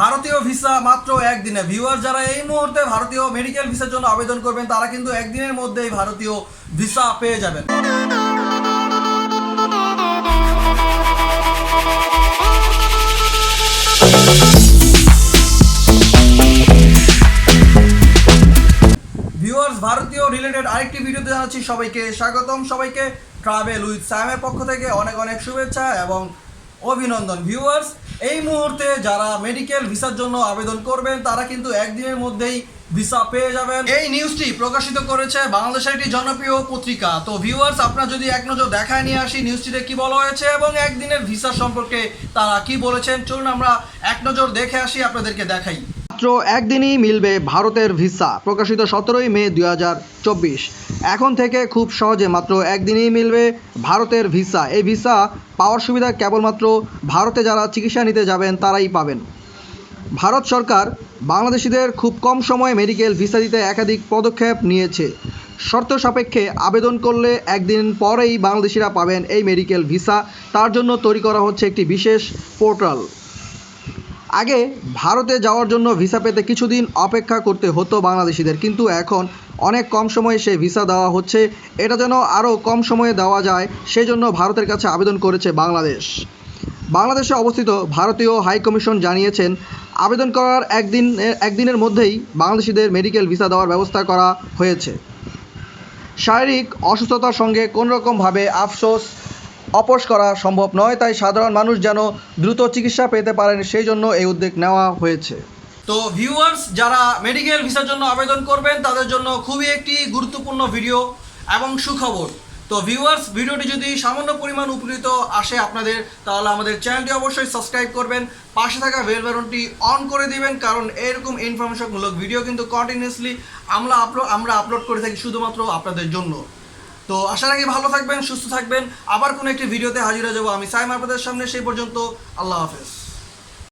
ভারতীয় ভিসা মাত্র একদিনে। ভিউয়ার যারা এই মুহূর্তে ভারতীয় মেডিকেল ভিসার জন্য আবেদন করবেন, তারা কিন্তু একদিনের মধ্যেই ভারতীয় ভিসা পেয়ে যাবেন। ভিউয়ার্স ভারতীয় রিলেটেড আরেকটি ভিডিওতে জানাচ্ছি সবাইকে স্বাগতম। সবাইকে ট্রাভেল উইথ স্যামের পক্ষ থেকে অনেক অনেক শুভেচ্ছা এবং অভিনন্দন। ভিউয়ার্স এই মুহূর্তে যারা মেডিকেল ভিসার জন্য আবেদন করবেন, তারা কিন্তু একদিনের মধ্যেই ভিসা পেয়ে যাবেন। এই নিউজটি প্রকাশিত করেছে বাংলাদেশের একটি জনপ্রিয় পত্রিকা। তো ভিউয়ার্স আপনারা যদি এক নজর দেখায় নিয়ে আসি নিউজটিতে কি বলা হয়েছে এবং একদিনের ভিসা সম্পর্কে তারা কি বলেছেন, চলুন আমরা এক নজর দেখে আসি, আপনাদেরকে দেখাই। মাত্র একদিনই মিলবে ভারতের ভিসা প্রকাশিত সতেরোই মে দু হাজার চব্বিশ। এখন থেকে খুব সহজে মাত্র একদিনেই মিলবে ভারতের ভিসা। এই ভিসা পাওয়ার সুবিধা কেবলমাত্র ভারতে যারা চিকিৎসা নিতে যাবেন, তারাই পাবেন। ভারত সরকার বাংলাদেশিদের খুব কম সময়ে মেডিকেল ভিসা দিতে একাধিক পদক্ষেপ নিয়েছে। শর্ত সাপেক্ষে আবেদন করলে একদিন পরেই বাংলাদেশিরা পাবেন এই মেডিকেল ভিসা। তার জন্য তৈরি করা হচ্ছে একটি বিশেষ পোর্টাল। আগে ভারতে যাওয়ার জন্য ভিসা পেতে কিছুদিন অপেক্ষা করতে হতো বাংলাদেশিদের, কিন্তু এখন অনেক কম সময়ে সে ভিসা দেওয়া হচ্ছে। এটা যেন আরও কম সময়ে দেওয়া যায়, সেজন্য ভারতের কাছে আবেদন করেছে বাংলাদেশ। বাংলাদেশে অবস্থিত ভারতীয় হাই কমিশন জানিয়েছেন, আবেদন করার একদিন, একদিনের মধ্যেই বাংলাদেশিদের মেডিকেল ভিসা দেওয়ার ব্যবস্থা করা হয়েছে। শারীরিক অসুস্থতার সঙ্গে কোনোরকমভাবে আফসোস অপোস করা সম্ভব নয়, তাই সাধারণ মানুষ যেন দ্রুত চিকিৎসা পেতে পারেন, সেই জন্য এই উদ্যোগ নেওয়া হয়েছে। তো ভিউয়ার্স যারা মেডিকেল ভিসার জন্য আবেদন করবেন, তাদের জন্য খুবই একটি গুরুত্বপূর্ণ ভিডিও এবং সুখবর। তো ভিউয়ার্স ভিডিওটি যদি সামান্য পরিমাণ উপকৃত আসে আপনাদের, তাহলে আমাদের চ্যানেলটি অবশ্যই সাবস্ক্রাইব করবেন। পাশে থাকা বেল বাটনটি অন করে দিবেন, কারণ এরকম ইনফরমেশনমূলক ভিডিও কিন্তু কন্টিনিউসলি আমরা আপলোড আমরা আপলোড করে থাকি শুধুমাত্র আপনাদের জন্য। তো আশা রাখি ভালো থাকবেন, সুস্থ থাকবেন। আবার কোনো একটি ভিডিওতে হাজির যাব আমি, সাইম আপনাদের সামনে, সেই পর্যন্ত আল্লাহ হাফেজ।